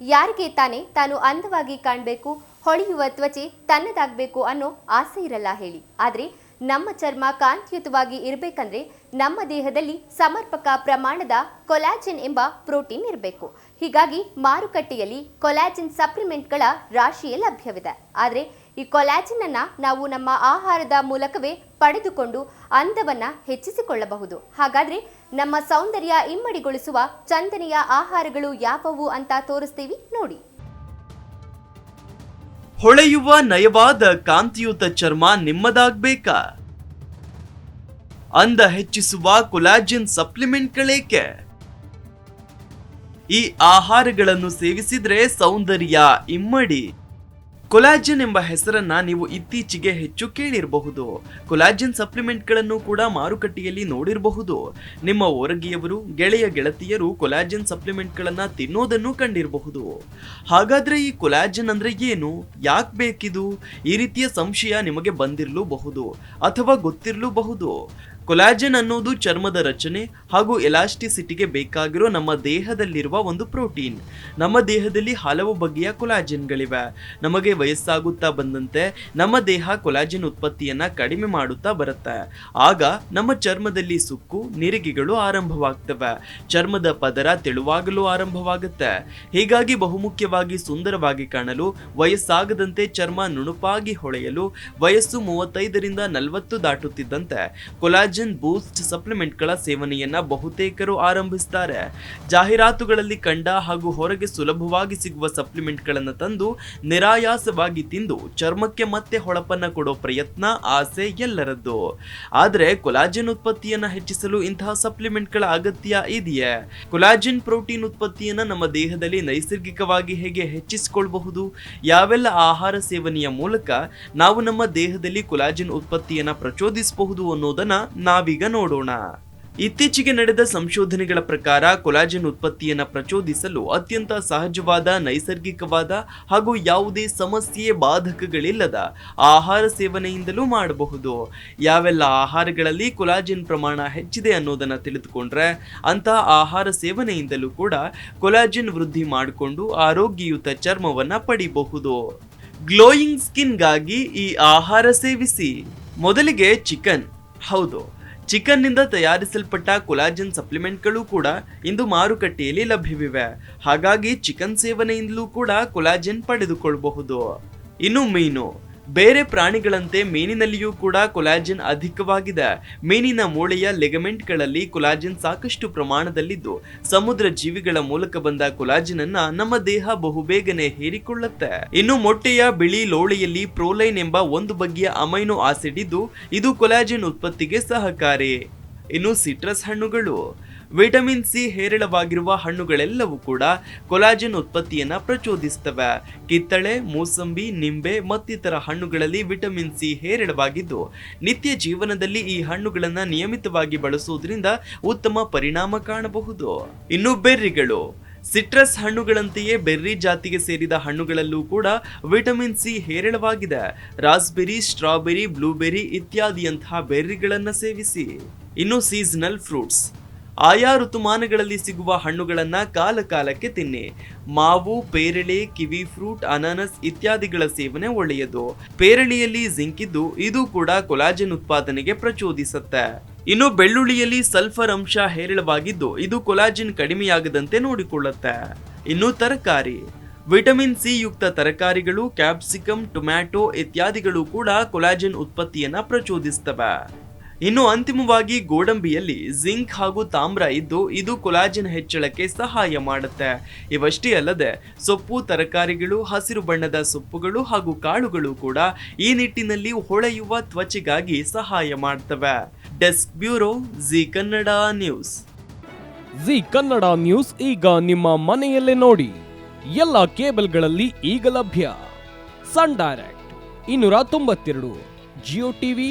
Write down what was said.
ಯಾರಿಗೆ ತಾನೇ ತಾನು ಅಂದವಾಗಿ ಕಾಣಬೇಕು, ಹೊಳೆಯುವ ತ್ವಚೆ ತನ್ನದಾಗಬೇಕು ಅನ್ನೋ ಆಸೆ ಇರಲ್ಲ ಹೇಳಿ. ಆದರೆ ನಮ್ಮ ಚರ್ಮ ಕಾಂತಿಯುತವಾಗಿ ಇರಬೇಕಂದ್ರೆ ನಮ್ಮ ದೇಹದಲ್ಲಿ ಸಮರ್ಪಕ ಪ್ರಮಾಣದ ಕೊಲಾಜಿನ್ ಎಂಬ ಪ್ರೋಟೀನ್ ಇರಬೇಕು. ಹೀಗಾಗಿ ಮಾರುಕಟ್ಟೆಯಲ್ಲಿ ಕೊಲಾಜಿನ್ ಸಪ್ಲಿಮೆಂಟ್ಗಳ ರಾಶಿಯೇ ಲಭ್ಯವಿದೆ. ಆದರೆ ಈ ಕೊಲಾಜಿನ್ ಅನ್ನ ನಾವು ನಮ್ಮ ಆಹಾರದ ಮೂಲಕವೇ ಪಡೆದುಕೊಂಡು ಅಂದವನ್ನು ಹೆಚ್ಚಿಸಿಕೊಳ್ಳಬಹುದು. ಹಾಗಾದ್ರೆ ನಮ್ಮ ಸೌಂದರ್ಯ ಇಮ್ಮಡಿಗೊಳಿಸುವ ಚಂದನೆಯ ಆಹಾರಗಳು ಯಾವುವು ಅಂತ ತೋರಿಸ್ತೀವಿ ನೋಡಿ. ಹೊಳೆಯುವ ನಯವಾದ ಕಾಂತಿಯುತ ಚರ್ಮ ನಿಮ್ಮದಾಗಬೇಕಾ? ಅಂದ ಹೆಚ್ಚಿಸುವ ಕೊಲಾಜಿನ್ ಸಪ್ಲಿಮೆಂಟ್ಗಳೇಕೆ? ಈ ಆಹಾರಗಳನ್ನು ಸೇವಿಸಿದ್ರೆ ಸೌಂದರ್ಯ ಇಮ್ಮಡಿ. ಕೊಲಾಜನ್ ಎಂಬ ಹೆಸರನ್ನ ನೀವು ಇತ್ತೀಚೆಗೆ ಹೆಚ್ಚು ಕೇಳಿರಬಹುದು. ಕೊಲಾಜನ್ ಸಪ್ಲಿಮೆಂಟ್ಗಳನ್ನು ಕೂಡ ಮಾರುಕಟ್ಟೆಯಲ್ಲಿ ನೋಡಿರಬಹುದು. ನಿಮ್ಮ ಹೊರಗಿಯವರು, ಗೆಳೆಯ ಗೆಳತಿಯರು ಕೊಲಾಜನ್ ಸಪ್ಲಿಮೆಂಟ್ಗಳನ್ನು ತಿನ್ನೋದನ್ನು ಕಂಡಿರಬಹುದು. ಹಾಗಾದ್ರೆ ಈ ಕೊಲಾಜನ್ ಅಂದ್ರೆ ಏನು? ಯಾಕೆ ಬೇಕಿದು? ಈ ರೀತಿಯ ಸಂಶಯ ನಿಮಗೆ ಬಂದಿರಲೂಬಹುದು ಅಥವಾ ಗೊತ್ತಿರಲೂಬಹುದು. ಕೊಲಾಜನ್ ಅನ್ನೋದು ಚರ್ಮದ ರಚನೆ ಹಾಗೂ ಎಲಾಸ್ಟಿಸಿಟಿಗೆ ಬೇಕಾಗಿರೋ ನಮ್ಮ ದೇಹದಲ್ಲಿರುವ ಒಂದು ಪ್ರೋಟೀನ್. ನಮ್ಮ ದೇಹದಲ್ಲಿ ಹಲವು ಬಗೆಯ ಕೊಲಾಜನ್ಗಳಿವೆ. ನಮಗೆ ವಯಸ್ಸಾಗುತ್ತಾ ಬಂದಂತೆ ನಮ್ಮ ದೇಹ ಕೊಲಾಜನ್ ಉತ್ಪತ್ತಿಯನ್ನು ಕಡಿಮೆ ಮಾಡುತ್ತಾ ಬರುತ್ತೆ. ಆಗ ನಮ್ಮ ಚರ್ಮದಲ್ಲಿ ಸುಕ್ಕು, ನಿರಿಗೆಗಳು ಆರಂಭವಾಗ್ತವೆ. ಚರ್ಮದ ಪದರ ತೆಳುವಾಗಲು ಆರಂಭವಾಗುತ್ತೆ. ಹೀಗಾಗಿ ಬಹುಮುಖ್ಯವಾಗಿ ಸುಂದರವಾಗಿ ಕಾಣಲು, ವಯಸ್ಸಾಗದಂತೆ ಚರ್ಮ ನುಣುಪಾಗಿ ಹೊಳೆಯಲು, ವಯಸ್ಸು ಮೂವತ್ತೈದರಿಂದ ನಲವತ್ತು ದಾಟುತ್ತಿದ್ದಂತೆ ಕೊಲಾಜನ್ ಬೂಸ್ಟ್ ಸಪ್ಲಿಮೆಂಟ್ಗಳ ಸೇವನೆಯನ್ನ ಬಹುತೇಕರು ಆರಂಭಿಸುತ್ತಾರೆ ಜಾಹೀರಾತುಗಳಲ್ಲಿ ಕಂಡ ಹಾಗೂ ಹೊರಗೆ ಸುಲಭವಾಗಿ ಸಿಗುವ ಸಪ್ಲಿಮೆಂಟ್ಗಳನ್ನು ತಂದು ನಿರಾಯಾಸವಾಗಿ ತಿಂದು ಚರ್ಮಕ್ಕೆ ಮತ್ತೆ ಹೊಳಪನ್ನ ಕೊಡೋ ಪ್ರಯತ್ನ ಆಸೆ ಎಲ್ಲರದ್ದು. ಆದರೆ ಕೊಲಾಜಿನ್ ಉತ್ಪತ್ತಿಯನ್ನ ಹೆಚ್ಚಿಸಲು ಇಂತಹ ಸಪ್ಲಿಮೆಂಟ್ಗಳ ಅಗತ್ಯ ಇದೆಯೇ? ಕೊಲಾಜಿನ್ ಪ್ರೋಟೀನ್ ಉತ್ಪತ್ತಿಯನ್ನ ನಮ್ಮ ದೇಹದಲ್ಲಿ ನೈಸರ್ಗಿಕವಾಗಿ ಹೇಗೆ ಹೆಚ್ಚಿಸಿಕೊಳ್ಳಬಹುದು ಯಾವೆಲ್ಲ ಆಹಾರ ಸೇವನೆಯ ಮೂಲಕ ನಾವು ನಮ್ಮ ದೇಹದಲ್ಲಿ ಕೊಲಾಜಿನ್ ಉತ್ಪತ್ತಿಯನ್ನ ಪ್ರಚೋದಿಸಬಹುದು ಅನ್ನೋದನ್ನ ನಾವೀಗ ನೋಡೋಣ. ಇತ್ತೀಚೆಗೆ ನಡೆದ ಸಂಶೋಧನೆಗಳ ಪ್ರಕಾರ ಕೊಲಾಜಿನ್ ಉತ್ಪತ್ತಿಯನ್ನು ಪ್ರಚೋದಿಸಲು ಅತ್ಯಂತ ಸಹಜವಾದ, ನೈಸರ್ಗಿಕವಾದ ಹಾಗೂ ಯಾವುದೇ ಸಮಸ್ಯೆ ಬಾಧಕಗಳಿಲ್ಲದ ಆಹಾರ ಸೇವನೆಯಿಂದಲೂ ಮಾಡಬಹುದು. ಯಾವೆಲ್ಲ ಆಹಾರಗಳಲ್ಲಿ ಕೊಲಾಜಿನ್ ಪ್ರಮಾಣ ಹೆಚ್ಚಿದೆ ಅನ್ನೋದನ್ನು ತಿಳಿದುಕೊಂಡ್ರೆ ಅಂತಹ ಆಹಾರ ಸೇವನೆಯಿಂದಲೂ ಕೂಡ ಕೊಲಾಜಿನ್ ವೃದ್ಧಿ ಮಾಡಿಕೊಂಡು ಆರೋಗ್ಯಯುತ ಚರ್ಮವನ್ನು ಪಡಿಬಹುದು. ಗ್ಲೋಯಿಂಗ್ ಸ್ಕಿನ್ಗಾಗಿ ಈ ಆಹಾರ ಸೇವಿಸಿ. ಮೊದಲಿಗೆ ಚಿಕನ್. ಹೌದು. ಚಿಕನ್ನಿಂದ ತಯಾರಿಸಲ್ಪಟ್ಟ ಕೊಲಾಜನ್ ಸಪ್ಲಿಮೆಂಟ್ಗಳು ಕೂಡ ಇಂದು ಮಾರುಕಟ್ಟೆಯಲ್ಲಿ ಲಭ್ಯವಿವೆ. ಹಾಗಾಗಿ ಚಿಕನ್ ಸೇವನೆಯಿಂದಲೂ ಕೂಡ ಕೊಲಾಜನ್ ಪಡೆದುಕೊಳ್ಳಬಹುದು ಇನ್ನು ಮೀನು. ಬೇರೆ ಪ್ರಾಣಿಗಳಂತೆ ಮೀನಿನಲ್ಲಿಯೂ ಕೂಡ ಕೊಲಾಜಿನ್ ಅಧಿಕವಾಗಿದೆ. ಮೀನಿನ ಮೂಳೆಯ ಲೆಗಮೆಂಟ್ಗಳಲ್ಲಿ ಕೊಲಾಜಿನ್ ಸಾಕಷ್ಟು ಪ್ರಮಾಣದಲ್ಲಿದ್ದು, ಸಮುದ್ರ ಜೀವಿಗಳ ಮೂಲಕ ಬಂದ ಕೊಲಾಜಿನ್ ಅನ್ನ ನಮ್ಮ ದೇಹ ಬಹುಬೇಗನೆ ಹೀರಿಕೊಳ್ಳುತ್ತೆ. ಇನ್ನು ಮೊಟ್ಟೆಯ ಬಿಳಿ ಲೋಳೆಯಲ್ಲಿ ಪ್ರೋಲೈನ್ ಎಂಬ ಒಂದು ಬಗೆಯ ಅಮೈನೋ ಆಸಿಡ್ ಇದ್ದು, ಇದು ಕೊಲಾಜಿನ್ ಉತ್ಪತ್ತಿಗೆ ಸಹಕಾರಿ. ಇನ್ನು ಸಿಟ್ರಸ್ ಹಣ್ಣುಗಳು. ವಿಟಮಿನ್ ಸಿ ಹೇರಳವಾಗಿರುವ ಹಣ್ಣುಗಳೆಲ್ಲವೂ ಕೂಡ ಕೊಲಾಜಿನ್ ಉತ್ಪತ್ತಿಯನ್ನು ಪ್ರಚೋದಿಸ್ತವೆ. ಕಿತ್ತಳೆ, ಮೂಸಂಬಿ, ನಿಂಬೆ ಮತ್ತಿತರ ಹಣ್ಣುಗಳಲ್ಲಿ ವಿಟಮಿನ್ ಸಿ ಹೇರಳವಾಗಿದ್ದು, ನಿತ್ಯ ಜೀವನದಲ್ಲಿ ಈ ಹಣ್ಣುಗಳನ್ನು ನಿಯಮಿತವಾಗಿ ಬಳಸುವುದರಿಂದ ಉತ್ತಮ ಪರಿಣಾಮ ಕಾಣಬಹುದು. ಇನ್ನು ಬೆರ್ರಿಗಳು. ಸಿಟ್ರಸ್ ಹಣ್ಣುಗಳಂತೆಯೇ ಬೆರ್ರಿ ಜಾತಿಗೆ ಸೇರಿದ ಹಣ್ಣುಗಳಲ್ಲೂ ಕೂಡ ವಿಟಮಿನ್ ಸಿ ಹೇರಳವಾಗಿದೆ. ರಾಸ್ಬೆರಿ, ಸ್ಟ್ರಾಬೆರಿ, ಬ್ಲೂಬೆರಿ ಇತ್ಯಾದಿಯಂತಹ ಬೆರ್ರಿಗಳನ್ನು ಸೇವಿಸಿ. ಇನ್ನು ಸೀಸನಲ್ ಫ್ರೂಟ್ಸ್. ಆಯಾ ಋತುಮಾನಗಳಲ್ಲಿ ಸಿಗುವ ಹಣ್ಣುಗಳನ್ನು ಕಾಲ ಕಾಲಕ್ಕೆ ತಿನ್ನಿ. ಮಾವು, ಪೇರಳೆ, ಕಿವಿ ಫ್ರೂಟ್, ಅನಾನಸ್ ಇತ್ಯಾದಿಗಳ ಸೇವನೆ ಒಳ್ಳೆಯದು. ಪೇರಳೆಯಲ್ಲಿ ಜಿಂಕ್ ಇದ್ದು ಇದು ಕೂಡ ಕೊಲಾಜನ್ ಉತ್ಪಾದನೆಗೆ ಪ್ರಚೋದಿಸುತ್ತೆ. ಇನ್ನು ಬೆಳ್ಳುಳ್ಳಿಯಲ್ಲಿ ಸಲ್ಫರ್ ಅಂಶ ಹೇರಳವಾಗಿದ್ದು ಇದು ಕೊಲಾಜಿನ್ ಕಡಿಮೆಯಾಗದಂತೆ ನೋಡಿಕೊಳ್ಳುತ್ತೆ. ಇನ್ನು ತರಕಾರಿ. ವಿಟಮಿನ್ ಸಿ ಯುಕ್ತ ತರಕಾರಿಗಳು ಕ್ಯಾಪ್ಸಿಕಮ್ ಟೊಮ್ಯಾಟೊ ಇತ್ಯಾದಿಗಳು ಕೂಡ ಕೊಲಾಜಿನ್ ಉತ್ಪತ್ತಿಯನ್ನ ಪ್ರಚೋದಿಸ್ತವೆ. ಇನ್ನು ಅಂತಿಮವಾಗಿ ಗೋಡಂಬಿಯಲ್ಲಿ ಜಿಂಕ್ ಹಾಗೂ ತಾಮ್ರ ಇದ್ದು ಇದು ಕೊಲಾಜಿನ್ ಹೆಚ್ಚಳಕ್ಕೆ ಸಹಾಯ ಮಾಡುತ್ತೆ. ಇವಷ್ಟೇ ಅಲ್ಲದೆ ಸೊಪ್ಪು, ತರಕಾರಿಗಳು, ಹಸಿರು ಬಣ್ಣದ ಸೊಪ್ಪುಗಳು ಹಾಗೂ ಕಾಳುಗಳು ಕೂಡ ಈ ನಿಟ್ಟಿನಲ್ಲಿ ಹೊಳೆಯುವ ತ್ವಚೆಗಾಗಿ ಸಹಾಯ ಮಾಡ್ತವೆ. Desk bureau, Zee Kannada news. Zee Kannada news ಈಗ ನಿಮ್ಮ ಮನೆಯಲ್ಲೇ ನೋಡಿ. ಎಲ್ಲ ಕೇಬಲ್ಗಳಲ್ಲಿ ಈಗ ಲಭ್ಯ. ಸನ್ ಡೈರೆಕ್ಟ್, ಇನ್ನೂರ ತೊಂಬತ್ತೆರಡು, ಜಿಯೋ ಟಿವಿ